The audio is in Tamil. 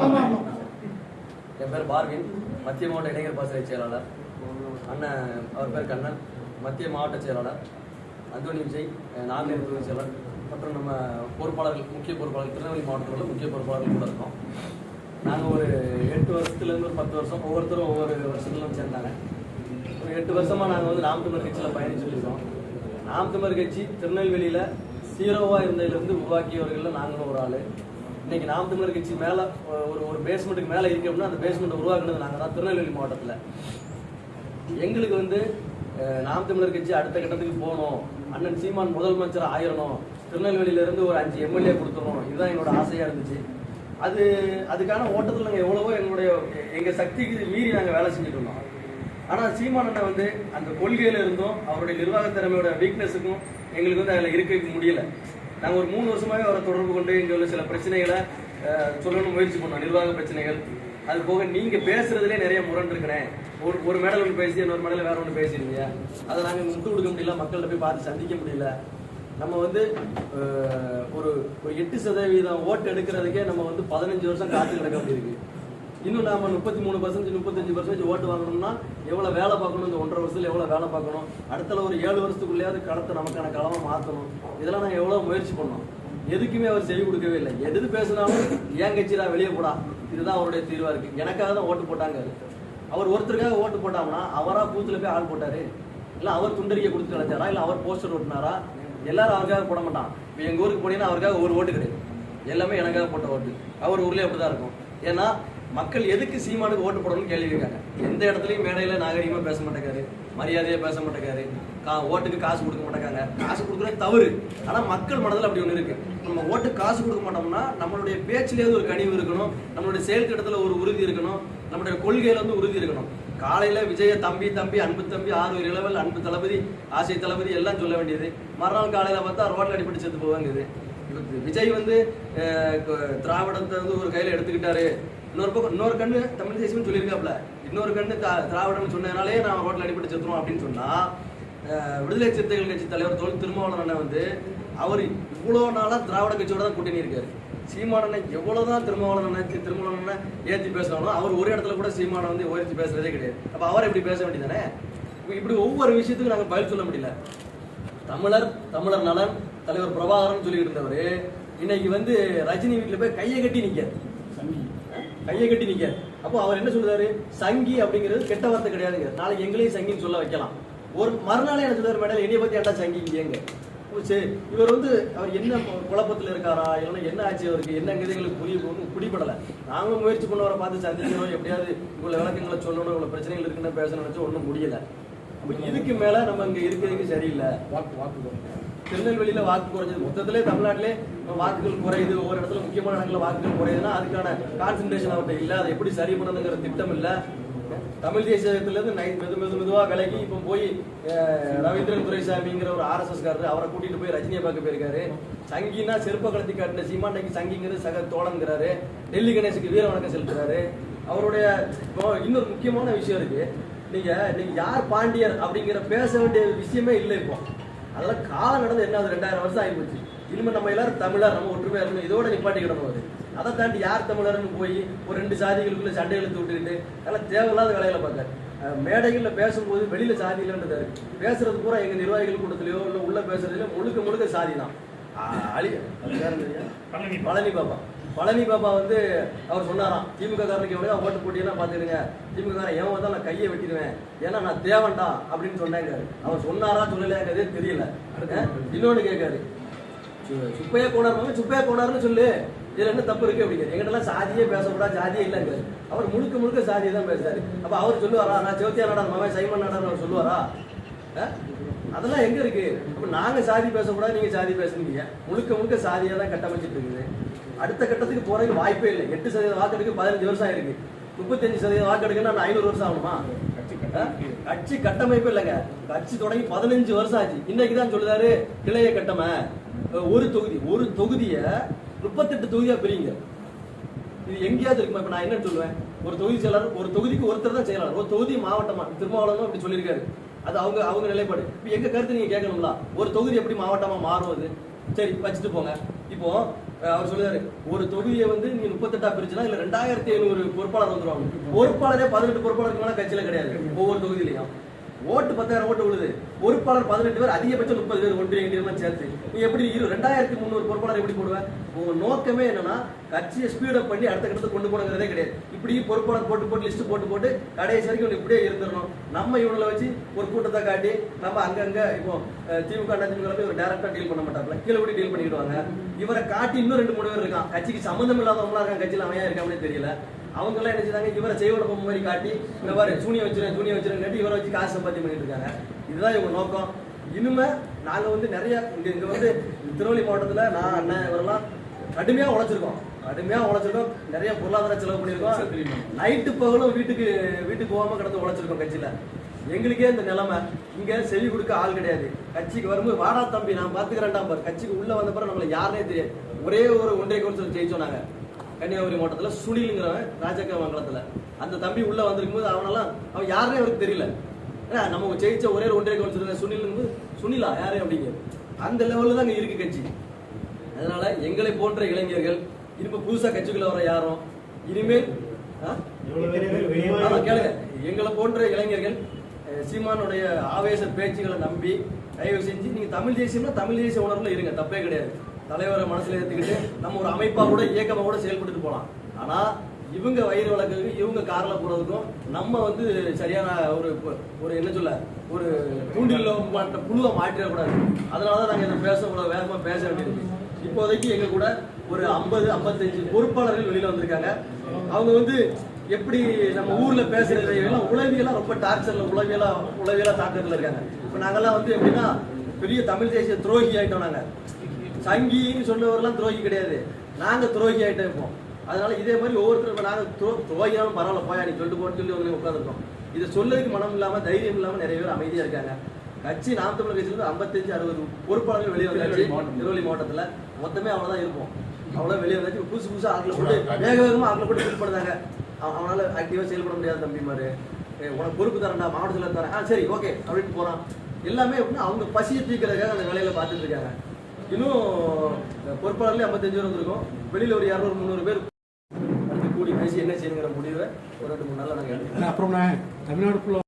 என் பேர் பார்வின். மத்திய மாவட்ட இளைஞர் பாசறை செயலாளர். அண்ணன் அவர் பேர் கண்ணன். மத்திய மாவட்ட செயலாளர். அந்தோனி விஜய் அஹ் துணை தொகுதி செயலாளர். மற்றும் நம்ம பொறுப்பாளர்கள் முக்கிய பொறுப்பாளர்கள் திருநெல்வேலி மாவட்டத்தில் முக்கிய பொறுப்பாளர்கள் கூட இருக்கோம். நாங்கள் ஒரு எட்டு வருஷத்துலேருந்து ஒரு பத்து வருஷம் ஒவ்வொருத்தரும் ஒவ்வொரு வருஷத்துலையும் சேர்ந்தாங்க. ஒரு எட்டு வருஷமாக நாங்கள் வந்து நாம் தமிழர் கட்சியில் பயணிச்சுருக்கோம் இருக்கோம். நாம் தமிழர் கட்சி திருநெல்வேலியில் சீரோவாக இருந்ததுலேருந்து உருவாக்கியவர்களில் நாங்களும் ஒரு ஆள். இன்னைக்கு நாம் தமிழர் கட்சி மேலே ஒரு ஒரு பேஸ்மெண்ட்டுக்கு மேலே இருக்கு அப்படின்னா அந்த பேஸ்மெண்ட்டை உருவாக்குனது நாங்கள் தான் திருநெல்வேலி மாவட்டத்தில். எங்களுக்கு வந்து நாம் தமிழர் கட்சி அடுத்த கட்டத்துக்கு போகணும். அண்ணன் சீமான் முதலமைச்சர் ஆயிரணும். திருநெல்வேலியில இருந்து ஒரு அஞ்சு எம்எல்ஏ கொடுத்துடணும் இதுதான் என்னோட ஆசையா இருந்துச்சு. அது அதுக்கான ஓட்டத்தில் நாங்கள் எவ்வளவோ எங்களுடைய எங்கள் சக்திக்கு மீறி நாங்கள் வேலை செஞ்சுட்டு இருந்தோம். ஆனால் சீமான் அண்ணன் வந்து அந்த கொள்கையில இருந்தும் அவருடைய நிர்வாக திறமையோட வீக்னஸுக்கும் எங்களுக்கு வந்து அதில் இருக்க முடியல. நாங்கள் ஒரு மூணு வருஷமாவே அவரை தொடர்பு கொண்டு இங்கே உள்ள சில பிரச்சனைகளை சொல்லணும்னு முயற்சி பண்ணோம். நிர்வாக பிரச்சனைகள். அது போக நீங்கள் பேசுறதுலே நிறைய முரண் இருக்கிறேன் ஒரு ஒரு மேடல் ஒன்று பேசி இன்னொரு மேடல் வேற ஒன்று பேசிடுங்க அதை நாங்கள் முட்டு கொடுக்க முடியல மக்கள்கிட்ட போய் பார்த்து சந்திக்க முடியல. நம்ம வந்து ஒரு ஒரு எட்டு சதவீதம் ஓட்டு எடுக்கிறதுக்கே நம்ம வந்து பதினஞ்சு வருஷம் காத்து கிடக்க வேண்டியிருக்கு. இன்னும் நாம முப்பத்தி மூணு பர்சன்டேஜ் முப்பத்தஞ்சு பர்சன்டேஜ் ஓட்டு வாங்கணும்னா எவ்வளவு வேலை பார்க்கணும்? இந்த ஒன்றரை வருஷத்துல எவ்வளவு வேலை பார்க்கணும்? அடுத்த ஒரு ஏழு வருஷத்துக்குள்ளேயாவது களத்தை நமக்கான களமாக மாற்றணும் இதெல்லாம் நாங்கள் எவ்வளவு முயற்சி பண்ணோம். எதுக்குமே அவர் செய்து கொடுக்கவே இல்லை. எது பேசினாலும் ஏன் கட்சிடா வெளியே போடா? இதுதான் அவருடைய தீர்வா இருக்கு. எனக்காக தான் ஓட்டு போட்டாங்க அவர் ஒருத்தருக்காக ஓட்டு போட்டாங்கன்னா அவரா பூத்துல போய் ஆள் போட்டாரு? இல்ல அவர் துண்டறிக்கை கொடுத்து அழைச்சாரா இல்ல அவர் போஸ்டர் ஓட்டினாரா? எல்லாரும் அவருக்காக போட மாட்டான். இப்போ எங்க ஊருக்கு போனீங்கன்னா அவருக்காக ஒரு ஓட்டு கிடையாது. எல்லாமே எனக்காக போட்ட ஓட்டு. அவர் ஊர்லேயே அப்படிதான் இருக்கும். ஏன்னா மக்கள் எதுக்கு சீமானுக்கு ஓட்டு போடணும்னு கேள்வி கேட்காங்க. எந்த இடத்துலையும் மேடையில் நாகரிகமாக பேச மாட்டேங்காரு மரியாதையாக பேச மாட்டேங்காரு கா ஓட்டுக்கு காசு கொடுக்க மாட்டேங்காங்க காசு கொடுக்குறது தவறு. ஆனால் மக்கள் மனதில் அப்படி ஒன்று இருக்கு. நம்ம ஓட்டுக்கு காசு கொடுக்க மாட்டோம்னா நம்மளுடைய பேச்சிலேருந்து ஒரு கனிவு இருக்கணும். நம்மளுடைய செயல்திட்டத்தில் ஒரு உறுதி இருக்கணும். நம்மளுடைய கொள்கையில வந்து உறுதி இருக்கணும். காலையில் விஜய தம்பி தம்பி அன்பு தம்பி ஆறு இளவல் அன்பு தளபதி ஆசை தளபதி எல்லாம் சொல்ல வேண்டியது. மறுநாள் காலையில் பார்த்தா ரோட்டில் அடிப்பட்டு செத்து போவாங்க இது. விஜய் வந்து திராவிடத்தை வந்து ஒரு கையில் எடுத்துக்கிட்டாரு. இன்னொரு பக்கம் இன்னொரு கண்ணு தமிழ் தேசியம்னு சொல்லியிருக்காப்ல இன்னொரு கண்ணு தா- திராவிடம்னு சொன்னதுனாலே நான் ஹோட்டல் அடிப்பட்டு செத்துறோம் அப்படின்னு சொன்னால் விடுதலை சிறுத்தைகள் கட்சி தலைவர் தொல் திருமாவளவன் அண்ணன் வந்து அவர் இவ்வளோ நாளாக திராவிட கட்சியோட தான் கூட்டணி இருக்காரு. சீமானனை எவ்வளவுதான் திருமாவளவன் திருமாவளவனை திருமாவளவன் அண்ணன் ஏத்தி அவர் ஒரு இடத்துல கூட சீமானை வந்து உயர்த்தி பேசுறதே கிடையாது. அப்போ அவர் இப்படி பேச வேண்டியதானே இப்படி ஒவ்வொரு விஷயத்துக்கும் நாங்கள் பதில் சொல்ல முடியல. தமிழர் தமிழர் நலன் தலைவர் பிரபாகரன் சொல்லிட்டு இருந்தவர் இன்னைக்கு வந்து ரஜினி வீட்டில் போய் கையை கட்டி நிற்காது கையை கட்டி நிக்க அப்போ அவர் என்ன சொல்றாரு? சங்கி அப்படிங்கிறது கெட்ட வார்த்தை கிடையாதுங்க. நாளைக்கு எங்களையும் சங்கின்னு சொல்ல வைக்கலாம். ஒரு மறுநாளே என்ன சொல்றாரு மேடம் என்னைய பத்தி ஏன்டா சங்கிங்க சரி. இவர் வந்து அவர் என்ன குழப்பத்தில் இருக்காரா? இல்லைன்னா என்ன ஆச்சு அவருக்கு? என்னங்கிறது எங்களுக்கு புரிய ஒன்றும் நாங்களும் முயற்சி பண்ணவரை பார்த்து சந்திக்கணும் எப்படியாவது இவ்வளவு விளக்கங்களை சொல்லணும். இவ்வளவு பிரச்சனைகள் இருக்குன்னு பேசணும்னு நினைச்சு ஒன்றும் முடியல. அப்ப இதுக்கு மேல நம்ம இங்க இருக்கிறதுக்கு சரியில்லை. வாக்கு வாக்கு திருநெல்வேலியில் வாக்கு குறைஞ்சது. மொத்தத்திலே தமிழ்நாட்டிலே வாக்குகள் குறையுது. ஒவ்வொரு இடத்துல முக்கியமான இடங்களில் வாக்குகள் குறையுதுன்னா அதுக்கான கான்சென்ட்ரேஷன் அவர்கிட்ட இல்லை. அதை எப்படி சரி பண்ணணுங்கிற திட்டம் இல்லை. தமிழ் தேசியத்திலேருந்து நை மெது மெது மெதுவாக விலகி இப்போ போய் ரவீந்திரன் துரைசாமிங்கிற ஒரு ஆர்எஸ்எஸ் காரர் அவரை கூட்டிட்டு போய் ரஜினியை பார்க்க போயிருக்காரு. சங்கினா செருப்ப கலத்தி காட்டின சீமாண்டைக்கு சங்கிங்கிறது சக தோழங்கிறாரு டெல்லி கணேசுக்கு வீர வணக்கம் செலுத்துறாரு. அவருடைய இப்போ இன்னொரு முக்கியமான விஷயம் இருக்கு. நீங்க நீங்க யார் பாண்டியர் அப்படிங்கிற பேச வேண்டிய விஷயமே இல்லை இப்போ. அதெல்லாம் காலம் நடந்து என்ன ஆகுது? ரெண்டாயிரம் வருஷம் ஆகி போச்சு. இனிமே நம்ம எல்லாரும் தமிழர் நம்ம ஒற்றுமையா இருக்கணும். இதோட நிப்பாட்டிக்கிடணும் அது. அதை தாண்டி யார் தமிழர்னு போய் ஒரு ரெண்டு சாதிகளுக்குள்ள சண்டை இழுத்து விட்டுக்கிட்டு அதெல்லாம் தேவையில்லாத வேலைகளை பார்க்க மேடைகளில் பேசும்போது வெளியில சாதி இல்லைன்றது பேசுறது பூரா எங்க நிர்வாகிகள் கூட்டத்திலயோ இல்லை உள்ள பேசுறதுலயோ முழுக்க முழுக்க சாதி தான். அழி? பழனி. பாபா பழனி பாபா வந்து அவர் சொன்னாராம் திமுக காரனுக்கு எவ்வளோ ஓட்டு போட்டீங்கன்னா பாத்துருங்க திமுக காரன் எவன் வந்தா நான் கையை வெட்டிடுவேன். ஏன்னா நான் தேவன்டா அப்படின்னு சொன்னாங்க அவர் சொன்னாரா சொல்லலையாங்கிறதே தெரியல. அஹ், இன்னொன்னு கேட்காரு சுப்பையா கோணார் சுப்பையா கோணார்னு சொல்லு. இதுல என்ன தப்பு இருக்கு அப்படிங்கிறது எங்கிட்ட சாதியே பேசக்கூடாது ஜாதியே இல்லைங்க அவர் முழுக்க முழுக்க சாதியை தான் பேசுறாரு. அப்ப அவர் சொல்லுவாரா நான் சிவத்தியா நாடார் மகன் சைமன் நாடார் அவர் சொல்லுவாரா? அதெல்லாம் எங்க இருக்கு? அப்ப நாங்க சாதி பேசக்கூடாது நீங்க சாதி பேசுறீங்க முழுக்க முழுக்க சாதியா தான் கட்டமைச்சிட்டு இருக்குது. அடுத்த கட்டத்துக்கு போறதுக்கு வாய்ப்பே இல்லை. எட்டு சதவீதம் வாக்கெடுக்கு பதினஞ்சு வருஷம் ஆயிருக்கு. முப்பத்தஞ்சு சதவீதம் வாக்கெடுக்குன்னா நான் ஐநூறு வருஷம் ஆகணுமா? கட்சி கட்டமைப்பு இல்லைங்க. கட்சி தொடங்கி பதினஞ்சு வருஷம் ஆச்சு. இன்னைக்கு தான் சொல்லுதாரு கிளைய கட்டமை. ஒரு தொகுதி. ஒரு தொகுதிய முப்பத்தெட்டு தொகுதியா பிரிங்க இது எங்கேயாவது இருக்குமா? இப்ப நான் என்ன சொல்லுவேன். ஒரு தொகுதி செயலாளர் ஒரு தொகுதிக்கு ஒருத்தர் தான் செயலாளர். ஒரு தொகுதி மாவட்டமா திருமாவளவனும் அப்படி சொல்லியிருக்காரு. அது அவங்க அவங்க நிலைப்பாடு. இப்போ எங்க கருத்து நீங்க கேட்கணுங்களா ஒரு தொகுதி எப்படி மாவட்டமா மாறுவது சரி வச்சுட்டு போங்க. இப்போ அவர் சொல்லுவாரு ஒரு தொகுதியை வந்து நீங்க முப்பத்தெட்டா பிரிச்சுனா இல்ல ரெண்டாயிரத்தி ஐநூறு பொறுப்பாளர் வந்துருவாங்க. பொறுப்பாளரே பதினெட்டு பொறுப்பாளருக்கு மேல கட்சியில கிடையாது. ஒவ்வொரு தொகுதியிலையும். ஓட்டு பத்தாயிரம் ஓட்டு விழுது பொறுப்பாளர் பதினெட்டு பேர் அதிகபட்சம் முப்பது பேர் ஒன்றிய இண்டியெல்லாம் சேர்த்து. நீ எப்படி இரு ரெண்டாயிரத்தி முந்நூறு பொறுப்பாளர் எப்படி போடுவேன் உங்க நோக்கமே என்னன்னா கட்சியை ஸ்பீடப் பண்ணி அடுத்த கட்டத்தை கொண்டு போனங்கிறதே கிடையாது. இப்படி பொறுப்பாளர் போட்டு போட்டு லிஸ்ட் போட்டு போட்டு கடைசி வரைக்கும் இப்படியே இருந்துடணும். நம்ம இவங்களை வச்சு ஒரு கூட்டத்தை காட்டி நம்ம அங்கங்க இப்போ திமுக அண்ணா திமுக போய் ஒரு டேரக்டா டீல் பண்ண மாட்டாங்க கீழே கூட டீல் பண்ணிடுவாங்க இவரை காட்டி இன்னும் ரெண்டு மூணு பேர் இருக்கான். கட்சிக்கு சம்மந்தம் இல்லாதவங்களா இருக்கான் கட்சியில் அமையா இருக்காங்கன்னு தெரியல. அவங்க எல்லாம் என்ன செய்தாங்க? இவரை செய்வன பொம்மை மாதிரி காட்டி இந்த மாதிரி சூனியம் வச்சிருக்கேன் சூனியம் வச்சிருக்கேன் இவரை வச்சு காசு சம்பாத்தியம் பண்ணிட்டு இருக்காங்க. இதுதான் இவங்க நோக்கம். இனிமே நாங்க வந்து நிறைய இங்க இங்க வந்து திருவள்ளி மாவட்டத்துல நான் அண்ணன் இவரெல்லாம் கடுமையா உழைச்சிருக்கோம். கடுமையா உழைச்சிருக்கோம். நிறைய பொருளாதார செலவு பண்ணியிருக்கோம். நைட்டு பகலும் வீட்டுக்கு வீட்டுக்கு போகாம கிடந்து உழைச்சிருக்கோம் கட்சியில. எங்களுக்கே இந்த நிலைமை. இங்க செவி கொடுக்க ஆள் கிடையாது. கட்சிக்கு வரும்போது வாடா தம்பி நான் பாத்துக்கிறேன்டா பாரு கட்சிக்கு உள்ள வந்த பிறகு நம்மள யாருனே தெரியாது. ஒரே ஒரு ஒன்றிய கவுன்சிலர் ஜெயிச்சோம் நாங்க. கன்னியாகுமரி மாவட்டத்துல சுனில்ங்கிறவன் ராஜக்க மங்கலத்துல. அந்த தம்பி உள்ள வந்திருக்கும் போது அவனெல்லாம் அவன் யாருனே அவருக்கு தெரியல. ஏன்னா நம்ம ஜெயிச்ச ஒரே ஒரு ஒன்றிய கவுன்சிலர் சுனில் சுனிலா யாரு அப்படிங்க அந்த லெவல்ல தான் இங்க இருக்கு கட்சி. அதனால எங்களை போன்ற இளைஞர்கள் இப்ப புதுசா கட்சிக்குள்ள வர யாரும் இனிமேல் கேளுங்க. எங்களை போன்ற இளைஞர்கள் சீமானுடைய ஆவேச பேச்சுகளை நம்பி தயவு செஞ்சு நீங்க தமிழ் தேசியம்னா தமிழ் தேசிய உணர்வுல இருங்க. தப்பே கிடையாது. தலைவரை மனசுல ஏத்துக்கிட்டு நம்ம ஒரு அமைப்பா கூட இயக்கமா கூட செயல்பட்டு போலாம். ஆனா இவங்க வயிறு வளர்க்கறதுக்கு இவங்க காரில் போறதுக்கும் நம்ம வந்து சரியான ஒரு ஒரு என்ன சொல்ல ஒரு தூண்டில் மாட்ட புழுவை மாற்றிடக்கூடாது. அதனாலதான் நாங்க இதை பேச இவ்வளவு வேகமா பேச வேண்டியிருக்கு. இப்போதைக்கு எங்க கூட ஒரு ஐம்பது ஐம்பத்தஞ்சு பொறுப்பாளர்கள் வெளியில வந்திருக்காங்க. அவங்க வந்து எப்படி நம்ம ஊர்ல பேசுறது எல்லாம் உளவியெல்லாம் ரொம்ப டார்ச்சர்ல உளவியலா உளவியலா தாக்கத்துல இருக்காங்க. இப்ப நாங்கெல்லாம் வந்து எப்படின்னா பெரிய தமிழ் தேசிய துரோகி ஆயிட்டோம் நாங்க. சங்கின்னு சொன்னவரெல்லாம் துரோகி கிடையாது. நாங்க துரோகி ஆயிட்டோம் இப்போ அதனால இதே மாதிரி ஒவ்வொருத்தரும் இப்ப நாங்க துரோ துரோகினாலும் பரவாயில்ல போயா நீ சொல்லிட்டு போட்டு சொல்லி வந்து உட்காந்துருக்கோம் இதை சொல்லதுக்கு மனம் இல்லாம தைரியம் இல்லாம நிறைய பேர் அமைதியா இருக்காங்க. கட்சி நாம் தமிழர் கட்சியில ஐம்பத்தஞ்சு அறுபது பொறுப்பாளர்கள் வெளியே வந்தாச்சு. திருவள்ளி மாவட்டத்துல மொத்தமே அவ்வளவுதான் இருப்போம். அவ்வளவு வெளியே வந்தாச்சு. புதுசு புதுசா ஆட்களை போட்டு வேக வேகமா ஆட்களை போட்டு ஃபில் பண்ணுறாங்க. அவனால ஆக்டிவா செயல்பட முடியாத தம்பி மாதிரி உனக்கு பொறுப்பு தரேன்டா மாவட்டத்தில் தரேன். ஆ சரி ஓகே அப்படின்னு போறான். எல்லாமே எப்படின்னா அவங்க பசியை தீக்கிறதுக்காக அந்த வேலையில பார்த்துட்டு இருக்காங்க. இன்னும் பொறுப்பாளர்லேயே ஐம்பத்தஞ்சு பேர் வந்திருக்கோம். வெளியில் ஒரு இரநூறு முந்நூறு பேர் அடுத்து கூடி பேசி என்ன செய்யணுங்கிற முடிவை ஒரு ரெண்டு மூணு நாளில் நாங்கள் அப்புறம் நான் தமிழ்நாடு